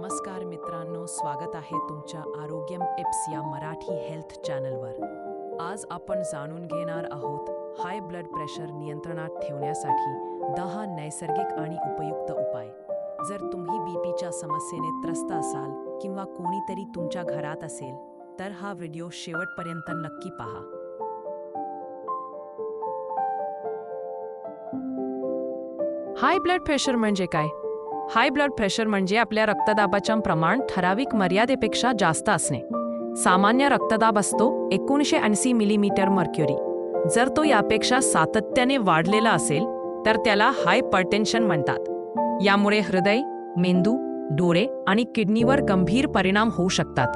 नमस्कार मित्रांनो स्वागत आहे तुमच्या आरोग्यम एप्स या मराठी हेल्थ चॅनलवर. आज आपण जाणून घेणार आहोत हाय ब्लड प्रेशर नियंत्रणात ठेवण्यासाठी दहा नैसर्गिक आणि उपयुक्त उपाय. जर तुम्ही बीपीच्या समस्येने त्रस्त असाल किंवा कोणीतरी तुमच्या घरात असेल तर हा व्हिडिओ शेवटपर्यंत नक्की पहा. हाय ब्लड प्रेशर म्हणजे काय? हाय ब्लड प्रेशर म्हणजे आपल्या रक्तदाबाच्या प्रमाण ठराविक मर्यादेपेक्षा जास्त असणे. सामान्य रक्तदाब असतो एकोणीशे ऐंशी मिलीमीटर मर्क्युरी जर तो यापेक्षा सातत्याने वाढलेला असेल तर त्याला हायपरटेन्शन म्हणतात. यामुळे हृदय मेंदू डोळे आणि किडनीवर गंभीर परिणाम होऊ शकतात.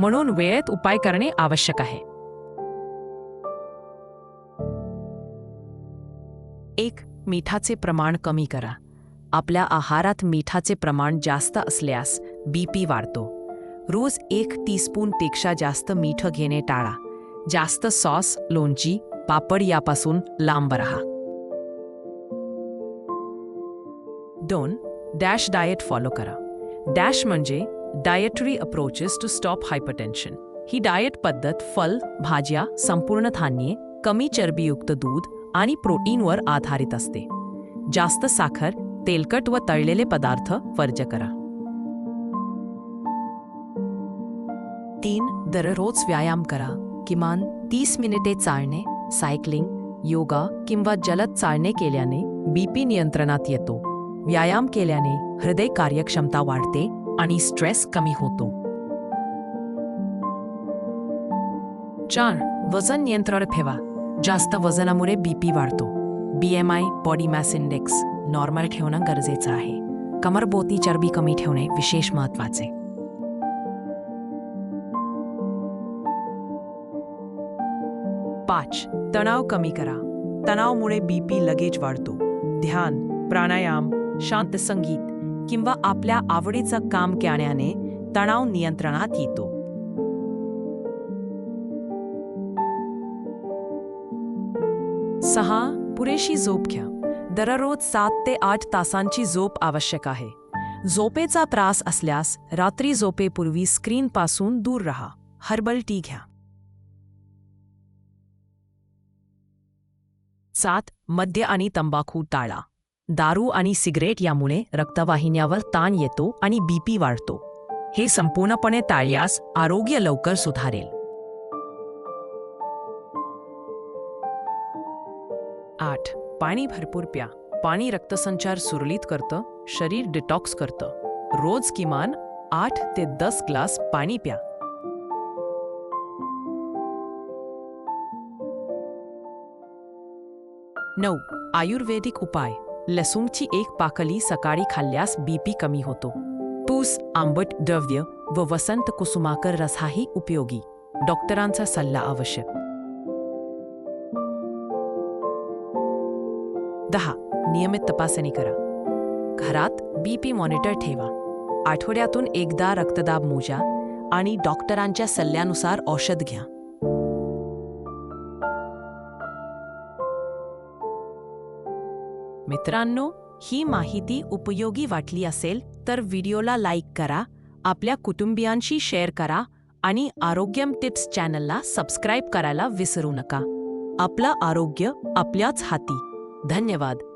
म्हणून वेळेत उपाय करणे आवश्यक आहे. एक मिठाचे प्रमाण कमी करा. आपल्या आहारात मिठाचे प्रमाण जास्त असल्यास बीपी वाढतो. रोज एक टीस्पूनपेक्षा जास्त मीठ घेणे टाळा. जास्त सॉस लोणची पापड यापासून लांब राहा. दोन डॅश डाएट फॉलो करा. डॅश म्हणजे dietary approaches to stop hypertension. He diet पद्धत फल भाज्या संपूर्ण धान्ये कमी चरबीयुक्त दूध आणि प्रोटीनवर आधारित असते. जास्त साखर तेलकट व तळलेले पदार्थ वर्ज करा. तीन दररोज व्यायाम करा. किमान तीस मिनिटे चालणे सायकलिंग योगा किंवा जलद चालणे केल्याने बीपी नियंत्रणात येतो. व्यायाम केल्याने हृदय कार्यक्षमता वाढते आणि स्ट्रेस कमी होतो. चार वजन नियंत्रण ठेवा. जास्त वजनामुळे बीपी वाढतो. BMI body mass index normal ठेवणं गरजेचं आहे. कमरबोती चरबी कमी ठेवणे विशेष महत्त्वाचे पाच. तणाव कमी करा. तणावमुळे बीपी लगेच वाढतो. ध्यान प्राणायाम शांत संगीत किंवा आपल्या आवडीचं काम केल्याने तणाव नियंत्रणात येतो. सहा. पुरेशी झोप घ्या. दररोज सात ते आठ तासांची झोप आवश्यक आहे. झोपेचा त्रास असल्यास रात्री झोपेपूर्वी स्क्रीनपासून दूर रहा. हर्बल टी घ्या. सात मद्य आणि तंबाखू टाळा. दारू आणि सिगरेट यामुळे रक्तवाहिन्यावर ताण येतो आणि बीपी वाढतो. हे संपूर्णपणे टाळल्यास आरोग्य लवकर सुधारेल. आठ. पाणी भरपूर प्या. पाणी रक्तसंचार सुरळीत करतं शरीर डिटॉक्स करतं. रोज किमान आठ ते दस ग्लास पाणी प्या. नऊ. आयुर्वेदिक उपाय. लसूणची एक पाकली सकाळी खाल्ल्यास बीपी कमी होतो. पूस आंबट द्रव्य व वसंत कुसुमाकर रसाही उपयोगी. डॉक्टरांचा सल्ला आवश्यक दहा. नियमित तपासणी करा. घरात बीपी मॉनिटर ठेवा. आठवड्यातून एकदा रक्तदाब मोजा आणि डॉक्टरांच्या सल्ल्यानुसार औषध घ्या. मित्रांनो ही माहिती उपयोगी वाटली असेल तर व्हिडिओला लाईक करा आपल्या कुटुंबियांशी शेअर करा आणि आरोग्यम टिप्स चॅनलला सबस्क्राईब करायला विसरू नका. आपलं आरोग्य आपल्याच हाती. धन्यवाद.